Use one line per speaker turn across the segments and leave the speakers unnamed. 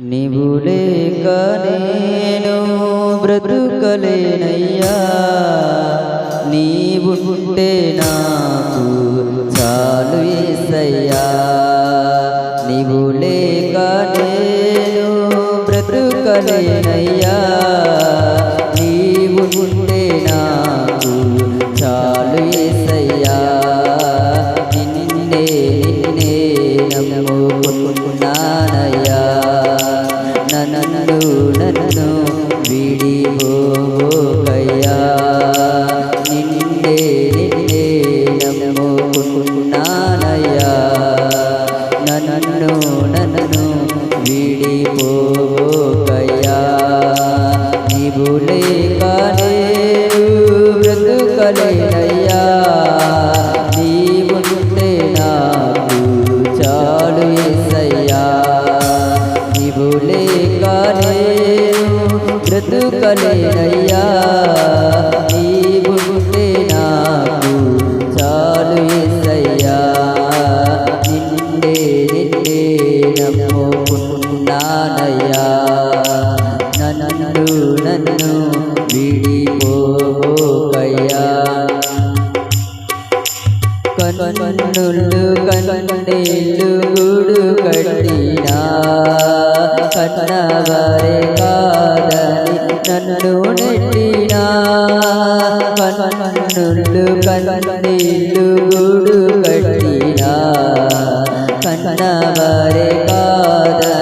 నీవు లేక నేను బ్రతుకలేనయ్యా. నీవు ఉంటే నాకు చాలు ఏసయ్యా. నీవు లేక నేను బ్రతుకలేనయ్యా. నన్ను నన్ను విడిపోకయ్యా. నీవు లేక నేను బ్రతుకలేనయ్యా. నీవుంటే నాకు చాలు ఎసయ్యా నీవు లేక నేను బ్రతుకలేనయ్యా. నీ నన్ను విడిపోకయ్యా. కన్నులు కన్నీళ్ళు గుడు కట్టినా. కన్నవరే కాదని నన్ను నెట్టినా. కన్నులు కన్నీళ్ళు గుడు కట్టినా. కన్నవరే కాదని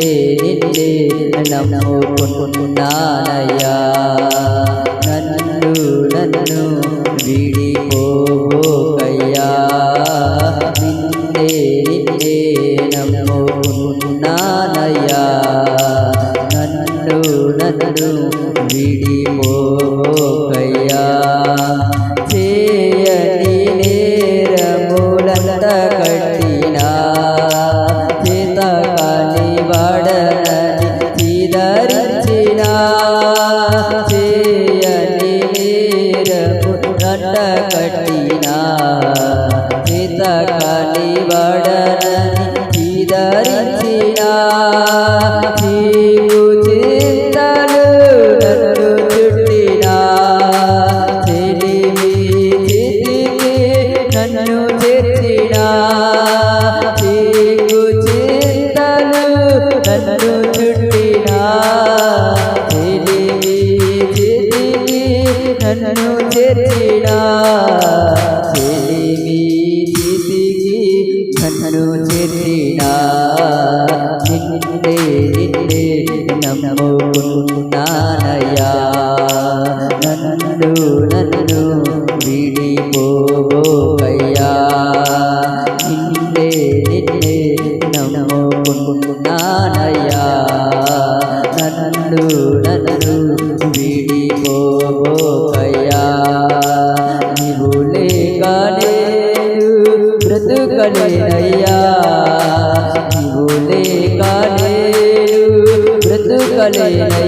నన్ను నన్ను నన్ను కొట్టినా కఠినాత్ములెందరూ నన్ను నిన్నే నమ్ముకున్నానయ్యా నన్ను నన్ను విడిపోకయ్యా నిన్నే నిన్నే నమ్ముకున్నానయ్యా నన్ను నన్ను చేత కాని వాడనని చీదరించినా చింతలు నన్ను చుట్టినా చెలిమి చితికి నన్ను చేర్చినా చీకు చింతలు నన్ను చుట్టినా చితికి నన్ను చేర్చినా నిన్నే నిన్నే నమ్ముకున్నానయ్యా నన్ను నన్ను విడిపోకయ్యా నిన్నే నిన్నే నమ్ముకున్నానయ్యా నన్ను నన్ను విడిపోకయ్యా నీవు లేక నేను బ్రతుకలేనయ్యా. బ్రతుకలేనయ్యా